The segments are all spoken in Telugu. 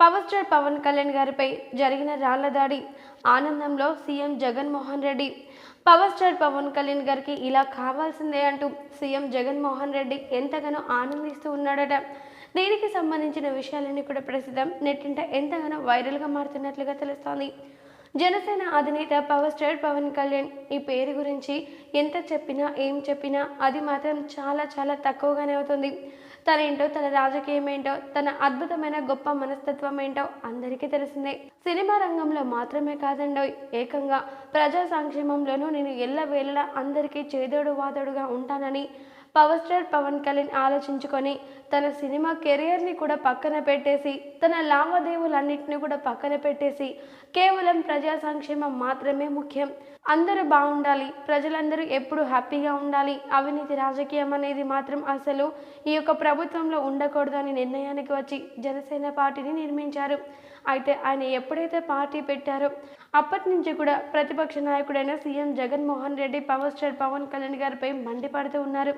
పవర్ స్టార్ పవన్ కళ్యాణ్ గారిపై జరిగిన రాళ్ళ దాడి ఆనందంలో CM Jaganmohan Reddy. Power star Pawan Kalyan గారికి ఇలా కావాల్సిందే అంటూ సీఎం జగన్మోహన్ రెడ్డి ఎంతగానో ఆనందిస్తూ ఉన్నాడట. దీనికి సంబంధించిన విషయాలన్నీ కూడా ప్రస్తుతం నెట్టింట ఎంతగానో వైరల్గా మారుతున్నట్లుగా తెలుస్తోంది. జనసేన అధినేత పవర్ స్టార్ పవన్ కళ్యాణ్ ఈ పేరు గురించి ఎంత చెప్పినా ఏం చెప్పినా అది మాత్రం చాలా చాలా తక్కువగానే అవుతుంది. తన ఏంటో తన రాజకీయం ఏంటో తన అద్భుతమైన గొప్ప మనస్తత్వం ఏంటో అందరికీ తెలిసిందే. సినిమా రంగంలో మాత్రమే కాదండోయ్ ఏకంగా ప్రజా సంక్షేమంలోనూ నేను ఎల్లవేళలా అందరికీ చేదోడు వాదోడుగా ఉంటానని పవర్ స్టార్ పవన్ కళ్యాణ్ ఆలోచించుకొని తన సినిమా కెరియర్ని కూడా పక్కన పెట్టేసి తన లావాదేవీలన్నింటినీ కూడా పక్కన పెట్టేసి కేవలం ప్రజా సంక్షేమం మాత్రమే ముఖ్యం. అందరూ బాగుండాలి ప్రజలందరూ ఎప్పుడు హ్యాపీగా ఉండాలి. అవినీతి రాజకీయం అనేది మాత్రం అసలు ఈ యొక్క ప్రభుత్వంలో ఉండకూడదు అనే నిర్ణయానికి వచ్చి జనసేన పార్టీని నిర్మించారు. అయితే ఆయన ఎప్పుడైతే పార్టీ పెట్టారో అప్పటి నుంచి కూడా ప్రతిపక్ష నాయకుడైన CM Jaganmohan Reddy power star Pawan Kalyan గారిపై మండిపడుతూ ఉన్నారు.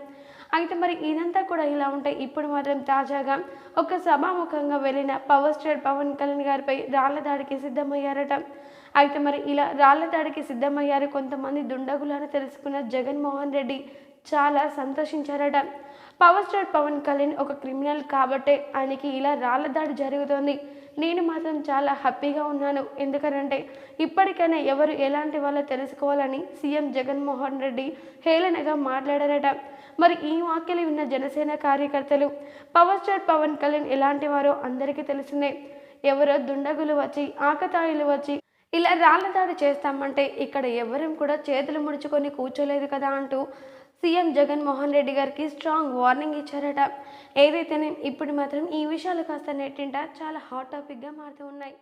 అయితే మరి ఇదంతా కూడా ఇలా ఉంటే ఇప్పుడు మాత్రం తాజాగా ఒక సభాముఖంగా వెళ్ళిన పవర్ స్టార్ పవన్ కళ్యాణ్ గారిపై రాళ్ళ దాడికి సిద్ధమయ్యారట. అయితే మరి ఇలా రాళ్ళ దాడికి సిద్ధమయ్యారు కొంతమంది దుండగులను తెలుసుకున్న జగన్మోహన్ రెడ్డి చాలా సంతోషించారట. పవర్ స్టార్ పవన్ కళ్యాణ్ ఒక క్రిమినల్ కాబట్టే ఆయనకి ఇలా రాళ్ళ దాడి జరుగుతోంది. నేను మాత్రం చాలా హ్యాపీగా ఉన్నాను. ఎందుకనంటే ఇప్పటికైనా ఎవరు ఎలాంటి వాళ్ళో తెలుసుకోవాలని సీఎం జగన్మోహన్ రెడ్డి హేళనగా మాట్లాడారట. మరి ఈ వాక్యలు విన్న జనసేన కార్యకర్తలు పవర్ స్టార్ పవన్ కళ్యాణ్ ఎలాంటి వారో అందరికీ తెలిసిందే. ఎవరో దుండగులు వచ్చి ఆకతాయిలు వచ్చి ఇలా రాళ్ళ దాడి చేస్తామంటే ఇక్కడ ఎవరూ కూడా చేతులు ముడుచుకొని కూర్చోలేదు కదా అంటూ సీఎం జగన్మోహన్ రెడ్డి గారికి స్ట్రాంగ్ వార్నింగ్ ఇచ్చారట. ఏదైతేనే ఇప్పుడు మాత్రం ఈ విషయాలు కాస్త నెట్టింట చాలా హాట్ టాపిక్గా మారుతూ ఉన్నాయి.